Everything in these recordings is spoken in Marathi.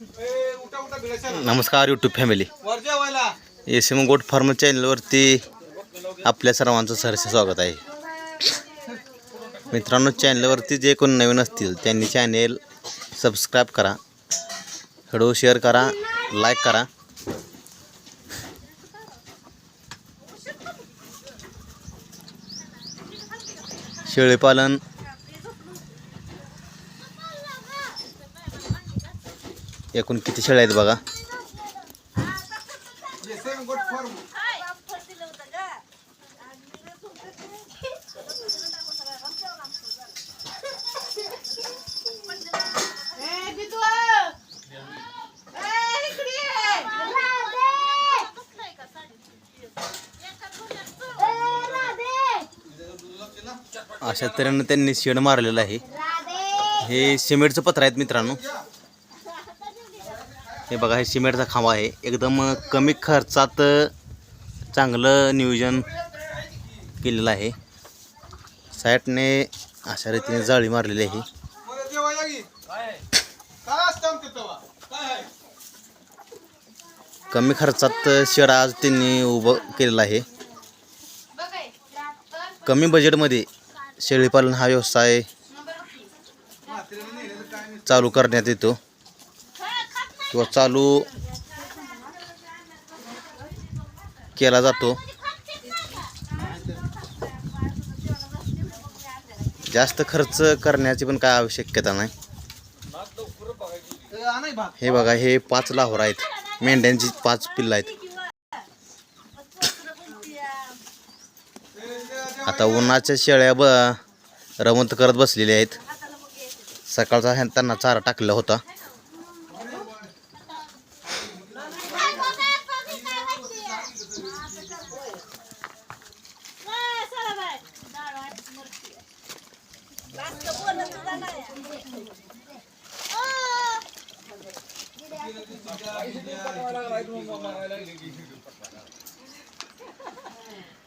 नमस्कार YouTube family S M goat farm चॅनलवरती आपल्या सर्वांचं सहर्ष स्वागत आहे. मित्रांनो चॅनलवरती जे कोण नवीन असतील त्यांनी चॅनेल सबस्क्राईब करा. व्हिडिओ शेअर करा लाईक करा. शेळीपालन एकूण किती शेळ्या आहेत बघा? अशा तऱ्हेनं त्यांनी शेड मारलेलं आहे. हे सिमेंटचं पत्र आहेत मित्रांनो. हे बघा हे सिमेंटचा खांबा आहे. एकदम कमी खर्चात चांगलं नियोजन केलेलं आहे. साईटने अशा रीतीने जाळी मारलेली आहे. कमी खर्चात शेड आज त्यांनी उभं केलेलं आहे. कमी बजेटमध्ये शेळीपालन हा व्यवसाय चालू करण्यात येतो. किंवा चालू केला जातो. जास्त खर्च करण्याची पण काय आवश्यकता नाही. हे बघा हे पाच लाहोर आहेत. मेंढ्यांची पाच पिल्लं आहेत. आता उन्हाच्या शेळ्या ब रमत करत बसलेल्या आहेत. सकाळचा त्यांना चारा टाकला होता.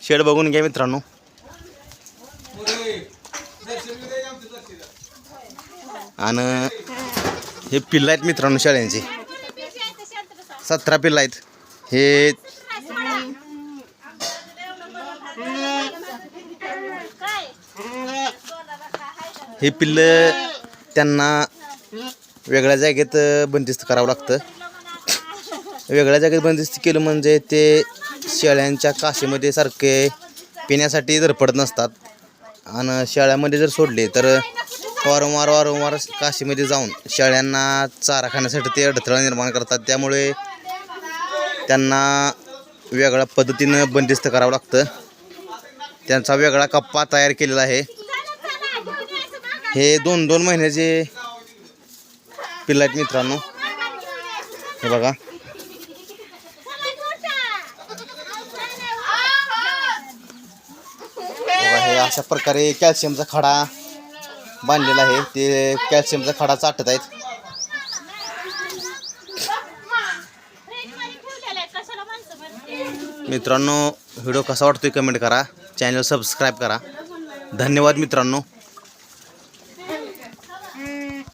शेड बघून घ्या मित्रांनो. आणि हे पिल्ल आहेत मित्रांनो शेळ्यांचे सतरा पिल्ल आहेत. हे हे पिल्लं त्यांना वेगळ्या जागेत बंदिस्त करावं लागतं. वेगळ्या जागेत बंदिस्त केलं म्हणजे ते शेळ्यांच्या काशीमध्ये सारखे पिण्यासाठी धडपडत नसतात. आणि शेळ्यामध्ये जर सोडले तर वारंवार वारंवार काशीमध्ये जाऊन शेळ्यांना चारा खाण्यासाठी ते अडथळा निर्माण करतात. त्यामुळे त्यांना वेगळ्या पद्धतीनं बंदिस्त करावं लागतं. त्यांचा वेगळा कप्पा तयार केलेला आहे. हे दोन दोन महिन्याचे पिल्ला आहेत मित्रांनो. हे बघा. बघा हे अशा प्रकारे कॅल्शियमचा खडा बांधलेला आहे. ते कॅल्शियमचा खडा चाटत आहेत. मित्रांनो व्हिडिओ कसा वाटतोय कमेंट करा. चॅनल सबस्क्राईब करा. धन्यवाद मित्रांनो.